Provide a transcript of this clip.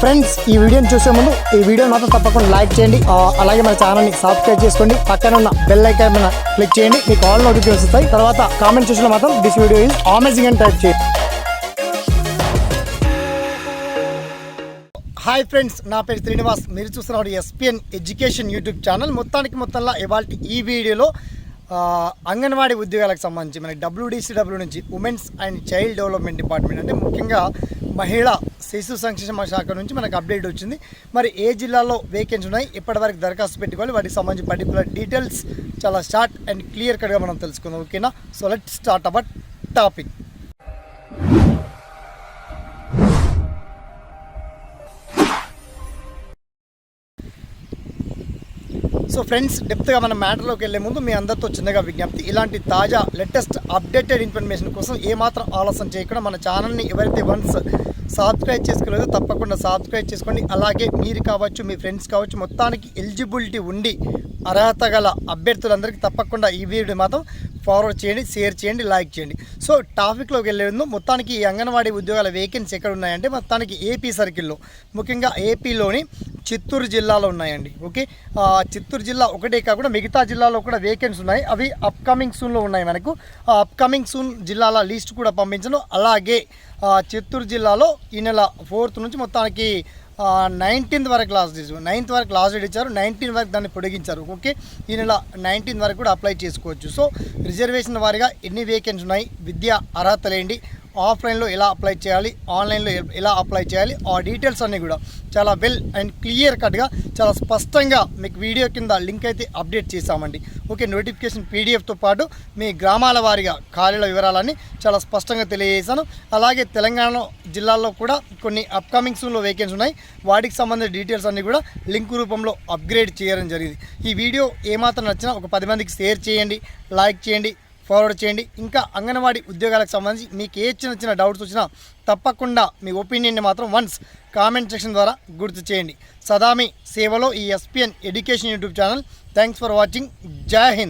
Friends ఈ వీడియోని చూసే ముందు ఈ వీడియో మాత్రం తప్పకుండా లైక్ చేయండి. అలాగే మన ఛానల్ని సబ్స్క్రైబ్ చేసుకోండి. పక్కన ఉన్న బెల్ ఐకాన్ మీద క్లిక్ చేయండి. మీకు ఆల్ నోటిఫికేషన్ వస్తాయి. తర్వాత కామెంట్ చూసిన మాత్రం దిస్ వీడియో ఈజ్ అమేజింగ్ అని టైప్ చేయండి. హాయ్ ఫ్రెండ్స్ నా పేరు శ్రీనివాస్. మీరు చూస్తున్నారు ఎస్పిఎన్ ఎడ్యుకేషన్ యూట్యూబ్ ఛానల్ మొత్తానికి మొత్తంలో ఇవాళ ఈ వీడియోలో అంగన్వాడీ ఉద్యోగాలకు సంబంధించి మనకి డబ్ల్యూడిసిడబ్ల్యూ నుంచి women's and child development department అంటే ముఖ్యంగా మహిళా శిశు సంక్షేమ శాఖ నుంచి మనకు అప్డేట్ వచ్చింది. మరి ఏ జిల్లాలో వేకెన్సీ ఉన్నాయి? ఇప్పటివరకు దరఖాస్తు పెట్టుకోవాలి? వాటికి సంబంధించి పర్టికులర్ డీటెయిల్స్ చాలా షార్ట్ అండ్ క్లియర్ కట్గా మనం తెలుసుకుందాం. ఓకేనా so let start about topic so friends డెప్త్గా మన మ్యాటర్లోకి వెళ్ళే ముందు మీ అందరితో చిన్నగా విజ్ఞప్తి. ఇలాంటి తాజా లేటెస్ట్ అప్డేటెడ్ ఇన్ఫర్మేషన్ కోసం ఏమాత్రం ఆలస్యం చేయకుండా మన ఛానల్ని ఎవరైతే వన్స్ సబ్స్క్రైబ్ చేసుకోలేదో తప్పకుండా సబ్స్క్రైబ్ చేసుకోండి. అలాగే మీరు కావచ్చు మీ ఫ్రెండ్స్ కావచ్చు మొత్తానికి ఎలిజిబిలిటీ ఉండి అర్హత గల అభ్యర్థులందరికీ తప్పకుండా ఈ వీడియో మాత్రం ఫార్వర్డ్ చేయండి షేర్ చేయండి లైక్ చేయండి. సో టాపిక్లోకి వెళ్ళే ముందు మొత్తానికి ఈ అంగన్వాడీ ఉద్యోగాల వేకెన్సీ ఎక్కడ ఉన్నాయంటే మొత్తానికి ఏపీ సర్కిల్లో ముఖ్యంగా ఏపీలోని చిత్తూరు జిల్లాలో ఉన్నాయండి. ఓకే చిత్తూరు చిత్తూరు జిల్లా ఒకటే కాకుండా మిగతా జిల్లాలో కూడా వేకెన్సీ ఉన్నాయి. అవి అప్కమింగ్ సూన్లో ఉన్నాయి మనకు. ఆ అప్కమింగ్ సూన్ జిల్లాల లిస్ట్ కూడా పంపించను. అలాగే చిత్తూరు జిల్లాలో ఈ నెల ఫోర్త్ నుంచి మొత్తానికి నైన్టీన్త్ వరకు లాస్ట్ డేట్ నైన్త్ వరకు లాస్ట్ డేట్ ఇచ్చారు. నైన్టీన్ వరకు దాన్ని పొడిగించారు. ఓకే? ఈ నెల నైన్టీన్ వరకు కూడా అప్లై చేసుకోవచ్చు. సో రిజర్వేషన్ వారిగా ఎన్ని వేకెన్సీ ఉన్నాయి? విద్యా అర్హతలేంటి ఆఫ్లైన్లో ఎలా అప్లై చేయాలి ఆన్లైన్లో ఎలా అప్లై చేయాలి ఆ డీటెయిల్స్ అన్నీ కూడా చాలా వెల్ అండ్ క్లియర్ కట్గా చాలా స్పష్టంగా మీకు వీడియో కింద లింక్ అయితే అప్డేట్ చేశామండి. ఓకే నోటిఫికేషన్ పీడిఎఫ్తో పాటు మీ గ్రామాల వారీగా ఖాళీల వివరాలన్నీ చాలా స్పష్టంగా తెలియజేశాను. అలాగే తెలంగాణ జిల్లాల్లో కూడా కొన్ని అప్కమింగ్ సూన్లో వేకెన్సీ ఉన్నాయి. వాటికి సంబంధించిన డీటెయిల్స్ అన్నీ కూడా లింక్ రూపంలో అప్గ్రేడ్ చేయడం జరిగింది. ఈ వీడియో ఏమాత్రం నచ్చినా ఒక పది మందికి షేర్ చేయండి లైక్ చేయండి ఫార్వర్డ్ చేయండి. ఇంకా అంగన్వాడీ ఉద్యోగాలకు సంబంధించి మీకు ఏ చిన్న చిన్న డౌట్స్ వచ్చినా తప్పకుండా మీ ఒపీనియన్ని మాత్రం వన్స్ కామెంట్ సెక్షన్ ద్వారా గుర్తు చేయండి. సదా మీ సేవలో ఈ SPN education YouTube channel thanks for watching జై హింద్